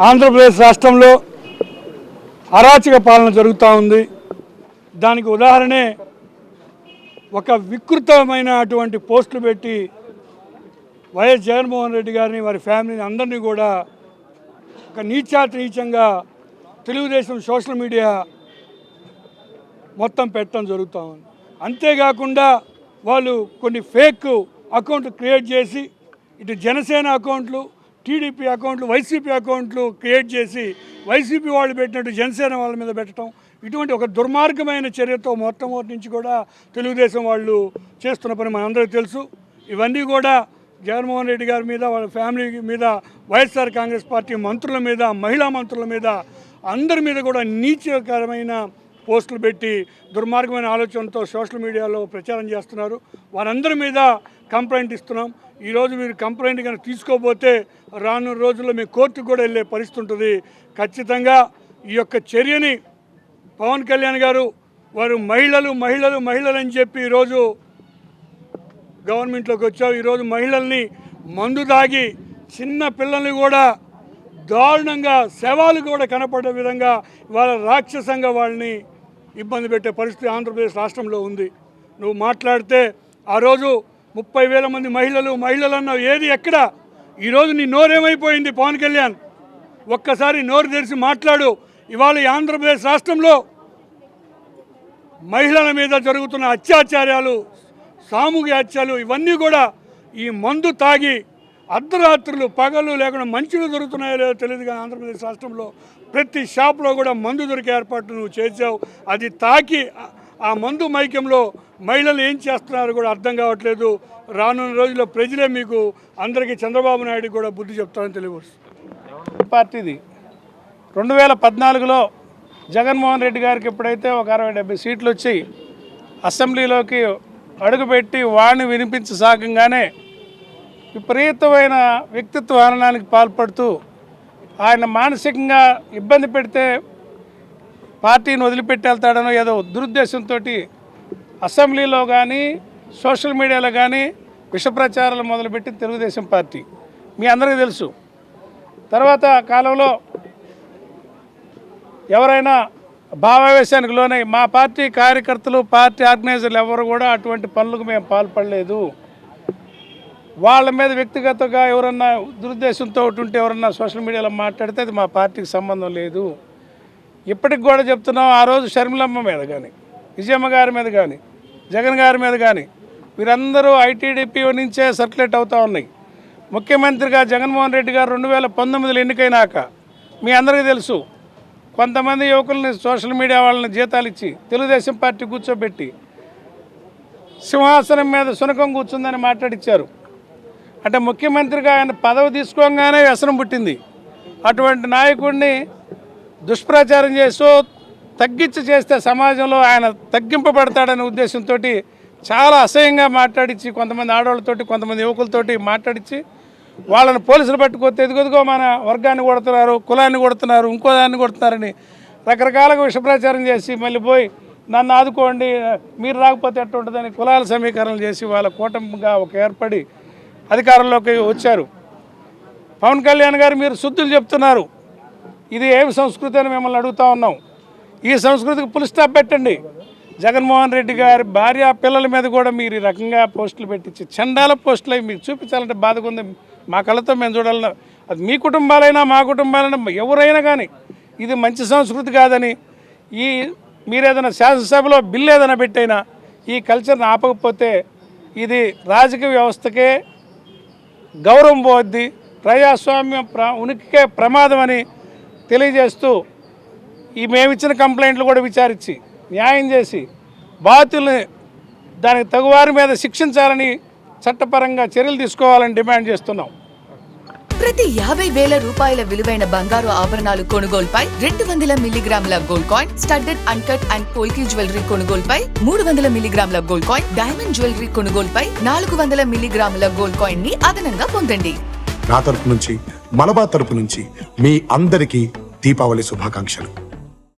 ఆంధ్రప్రదేశ్ రాష్ట్రంలో అరాచక పాలన జరుగుతూ ఉంది. దానికి ఉదాహరణే ఒక వికృతమైన అటువంటి పోస్టులు పెట్టి వైఎస్ జగన్మోహన్ రెడ్డి గారిని వారి ఫ్యామిలీని అందరినీ కూడా ఒక నీచాతి నీచంగా తెలుగుదేశం సోషల్ మీడియా మొత్తం పెట్టడం జరుగుతూ ఉంది. అంతేకాకుండా వాళ్ళు కొన్ని ఫేక్ అకౌంట్లు క్రియేట్ చేసి ఇటు జనసేన అకౌంట్లు టీడీపీ అకౌంట్లు వైసీపీ అకౌంట్లు క్రియేట్ చేసి వైసీపీ వాళ్ళు పెట్టినట్టు జనసేన వాళ్ళ మీద పెట్టడం ఇటువంటి ఒక దుర్మార్గమైన చర్యతో మొట్టమొదటి నుంచి కూడా తెలుగుదేశం వాళ్ళు చేస్తున్న పని మనందరికీ తెలుసు. ఇవన్నీ కూడా జగన్మోహన్ రెడ్డి గారి మీద వాళ్ళ ఫ్యామిలీ మీద వైఎస్ఆర్ కాంగ్రెస్ పార్టీ మంత్రుల మీద మహిళా మంత్రుల మీద అందరి మీద కూడా నీచకరమైన పోస్టులు పెట్టి దుర్మార్గమైన ఆలోచనతో సోషల్ మీడియాలో ప్రచారం చేస్తున్నారు. వారందరి మీద కంప్లైంట్ ఇస్తున్నాం. ఈరోజు మీరు కంప్లైంట్ కనుక తీసుకోకపోతే రానున్న రోజుల్లో మీ కోర్టుకు కూడా వెళ్ళే పరిస్థితి ఉంటుంది. ఖచ్చితంగా ఈ యొక్క చర్యని పవన్ కళ్యాణ్ గారు వారు మహిళలు మహిళలు మహిళలు అని చెప్పి ఈరోజు గవర్నమెంట్లోకి వచ్చావు ఈరోజు మహిళల్ని మందు తాగి చిన్న పిల్లల్ని కూడా దారుణంగా శవాలు కూడా కనపడే విధంగా వాళ్ళ రాక్షసంగా వాళ్ళని ఇబ్బంది పెట్టే పరిస్థితి ఆంధ్రప్రదేశ్ రాష్ట్రంలో ఉంది. నువ్వు మాట్లాడితే ఆ రోజు ముప్పై వేల మంది మహిళలు మహిళలు అన్నావు. ఏది ఎక్కడ? ఈరోజు నీ నోరేమైపోయింది పవన్ కళ్యాణ్. ఒక్కసారి నోరు తెరిచి మాట్లాడు. ఇవాళ ఈ ఆంధ్రప్రదేశ్ రాష్ట్రంలో మహిళల మీద జరుగుతున్న అత్యాచారాలు సామూహిక హత్యలు ఇవన్నీ కూడా ఈ మందు తాగి అర్ధరాత్రులు పగలు లేకుండా మంచులు దొరుకుతున్నాయో లేదో తెలియదు కానీ ఆంధ్రప్రదేశ్ రాష్ట్రంలో ప్రతి షాప్లో కూడా మందు దొరికే ఏర్పాటు నువ్వు చేసావు అది తాకి ఆ- మందు మైక్యంలో మహిళలు ఏం చేస్తున్నారో కూడా అర్థం కావట్లేదు. రానున్న రోజుల్లో ప్రజలే మీకు అందరికీ చంద్రబాబు నాయుడు కూడా బుద్ధి చెప్తారని తెలియవచ్చు పార్టీది. రెండు వేల పద్నాలుగులో జగన్మోహన్ రెడ్డి గారికి ఎప్పుడైతే ఒక అరవై డెబ్బై సీట్లు వచ్చి అసెంబ్లీలోకి అడుగుపెట్టి వాణ్ణి వినిపించసాగంగానే విపరీతమైన వ్యక్తిత్వ హననానికి పాల్పడుతూ ఆయన మానసికంగా ఇబ్బంది పెడితే పార్టీని వదిలిపెట్టి వెళ్తాడనో ఏదో దురుద్దేశంతో అసెంబ్లీలో కానీ సోషల్ మీడియాలో కానీ విష ప్రచారాలు మొదలుపెట్టి తెలుగుదేశం పార్టీ. మీ అందరికీ తెలుసు. తర్వాత కాలంలో ఎవరైనా భావావేశానికి లోనై మా పార్టీ కార్యకర్తలు పార్టీ ఆర్గనైజర్లు ఎవరు కూడా అటువంటి పనులకు మేము పాల్పడలేదు. వాళ్ళ మీద వ్యక్తిగతంగా ఎవరన్నా దురుద్దేశంతో ఉంటే ఎవరన్నా సోషల్ మీడియాలో మాట్లాడితే అది మా పార్టీకి సంబంధం లేదు. ఇప్పటికి కూడా చెప్తున్నాం ఆ రోజు షర్మిలమ్మ మీద కానీ విజయమ్మ గారి మీద కానీ జగన్ గారి మీద కానీ వీరందరూ ఐటీడీపీ నుంచే సర్క్యులేట్ అవుతూ ఉన్నాయి. ముఖ్యమంత్రిగా జగన్మోహన్ రెడ్డి గారు రెండు వేల పంతొమ్మిదిలో ఎన్నికైనాక మీ అందరికీ తెలుసు కొంతమంది యువకుల్ని సోషల్ మీడియా వాళ్ళని జీతాలు ఇచ్చి తెలుగుదేశం పార్టీ కూర్చోబెట్టి సింహాసనం మీద సునకం కూర్చుందని మాట్లాడిచ్చారు. అంటే ముఖ్యమంత్రిగా ఆయన పదవి తీసుకోగానే వ్యసనం పుట్టింది. అటువంటి నాయకుడిని దుష్ప్రచారం చేస్తూ తగ్గించి చేస్తే సమాజంలో ఆయన తగ్గింపబడతాడనే ఉద్దేశంతో చాలా అసహ్యంగా మాట్లాడించి కొంతమంది ఆడవాళ్ళతోటి కొంతమంది యువకులతోటి మాట్లాడించి వాళ్ళని పోలీసులు పట్టుకొస్తే ఎదుగుదిగో మన వర్గాన్ని కొడుతున్నారు కులాన్ని కొడుతున్నారు ఇంకో దాన్ని కొడుతున్నారని రకరకాలుగా విషప్రచారం చేసి మళ్ళీ పోయి నన్ను ఆదుకోండి మీరు రాకపోతే ఎట్టుంటుందని కులాల సమీకరణలు చేసి వాళ్ళ కూటమిగా ఒక ఏర్పడి అధికారంలోకి వచ్చారు. పవన్ కళ్యాణ్ గారు మీరు శుద్ధులు చెప్తున్నారు. ఇది ఏమి సంస్కృతి అని మిమ్మల్ని అడుగుతా ఉన్నాం. ఈ సంస్కృతికి పులి స్టాప్ పెట్టండి. జగన్మోహన్ రెడ్డి గారి భార్య పిల్లల మీద కూడా మీరు ఈ రకంగా పోస్టులు పెట్టించి చండాల పోస్టులు అవి మీకు చూపించాలంటే బాధగా ఉంది. మా కళ్ళతో మేము చూడాలన్నా అది మీ కుటుంబాలైనా మా కుటుంబాలైనా ఎవరైనా కానీ ఇది మంచి సంస్కృతి కాదని ఈ మీరు ఏదైనా శాసనసభలో బిల్లు ఏదైనా పెట్టైనా ఈ కల్చర్ని ఆపకపోతే ఇది రాజకీయ వ్యవస్థకే గౌరవం పోద్ది. ప్రజాస్వామ్యం ప్ర ఉనికికే ప్రమాదం అని తెలియజేస్తూ ఈ మేమిచ్చిన కంప్లైంట్లు కూడా విచారించి న్యాయం చేసి బాధితుల్ని దానికి తగువారి మీద శిక్షించాలని చట్టపరంగా చర్యలు తీసుకోవాలని డిమాండ్ చేస్తున్నాం. ప్రతి యాభై వేల రూపాయల విలువైన బంగారు ఆభరణాలు కొనుగోలుపై రెండు వందల మిల్లీగ్రాముల gold coin studded uncut and polki jewellery కొనుగోలుపై మూడు వందల మిల్లీగ్రాముల గోల్డ్ కాయిన్ డైమండ్ జ్యువెలరీ కొనుగోలుపై నాలుగు వందల మిల్లీగ్రాముల గోల్డ్ కాయిన్ని అదనంగా పొందండి. నా తరపు నుంచి మలబా తరపు నుంచి మీ అందరికీ దీపావళి శుభాకాంక్షలు.